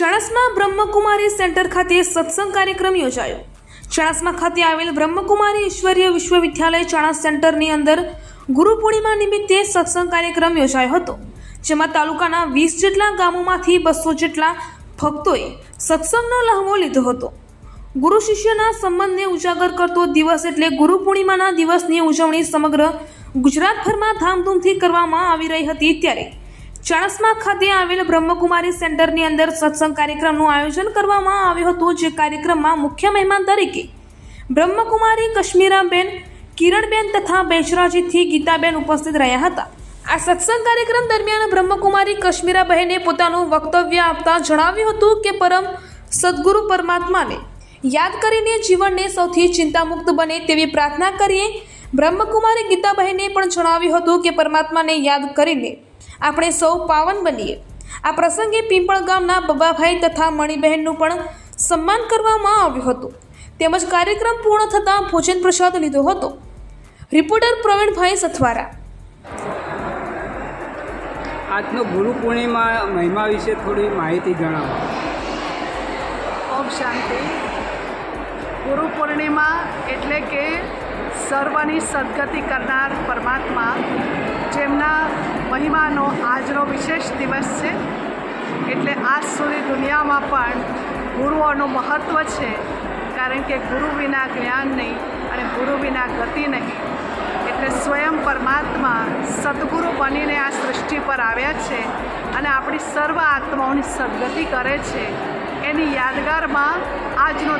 Chanasma Brahma Kumari centre ખાતે સત્સંગ કાર્યક્રમ યોજાયો. ચાણસ્મા ખાતે આવેલ બ્રહ્મકુમારી ઈશ્વરીય વિશ્વવિદ્યાલય ચણસ સેન્ટરની અંદર ગુરુ પૂર્ણિમા નિમિત્તે સત્સંગ કાર્યક્રમ યોજાયો હતો, જેમાં તાલુકાના વીસ જેટલા ગામોમાંથી બસો જેટલા ભક્તોએ સત્સંગનો લહાવો લીધો હતો. ગુરુ શિષ્યના સંબંધને ઉજાગર કરતો દિવસ એટલે ગુરુ પૂર્ણિમાના દિવસની ઉજવણી સમગ્ર ગુજરાતભરમાં ધામધૂમથી કરવામાં આવી રહી હતી ત્યારે ચાણસ્મા ખાતે આવેલ બ્રહ્મકુમારી સેન્ટરની અંદર સત્સંગ કાર્યક્રમનું આયોજન કરવામાં આવ્યું હતું, જે કાર્યક્રમમાં મુખ્ય મહેમાન તરીકે બ્રહ્મકુમારી કશ્મીરાબેન, કિરણબેન તથા બેચરાજીથી ગીતાબેન ઉપસ્થિત રહ્યા હતા. આ સત્સંગ કાર્યક્રમ દરમિયાન બ્રહ્મકુમારી કશ્મીરાબહેને પોતાનું વક્તવ્ય આપતા જણાવ્યું હતું કે, પરમ સદગુરુ પરમાત્માને યાદ કરીને જીવનને સૌથી ચિંતામુક્ત બને તેવી પ્રાર્થના કરીએ. બ્રહ્મકુમારી ગીતાબહેને પણ જણાવ્યું હતું કે, પરમાત્માને યાદ કરીને આપણે સૌ પાવન બનીએ. આ પ્રસંગે પિંપળ ગામના બબાભાઈ તથા મણિબહેનનું પણ સન્માન કરવામાં આવ્યું હતું. તેમજ કાર્યક્રમ પૂર્ણ થતાં ભોજન પ્રસાદ લીધો હતો. રિપોર્ટર પ્રવીણભાઈ સથવારા. આજનો ગુરુ પૂર્ણિમા મહિમા વિશે થોડી માહિતી જણાવો. ઓમ શાંતિ. ગુરુ પૂર્ણિમા એટલે કે સર્વની સદગતિ કરનાર પરમાત્મા જેમના મહિમાનો આજનો વિશેષ દિવસ છે. એટલે આજ સુધી દુનિયામાં પણ ગુરુઓનું મહત્ત્વ છે. કારણ કે ગુરુ વિના જ્ઞાન નહીં અને ગુરુ વિના ગતિ નહીં. એટલે સ્વયં પરમાત્મા સદગુરુ બનીને આ સૃષ્ટિ પર આવ્યા છે અને આપણી સર્વ આત્માઓની સદગતિ કરે છે. એની યાદગારમાં આજનો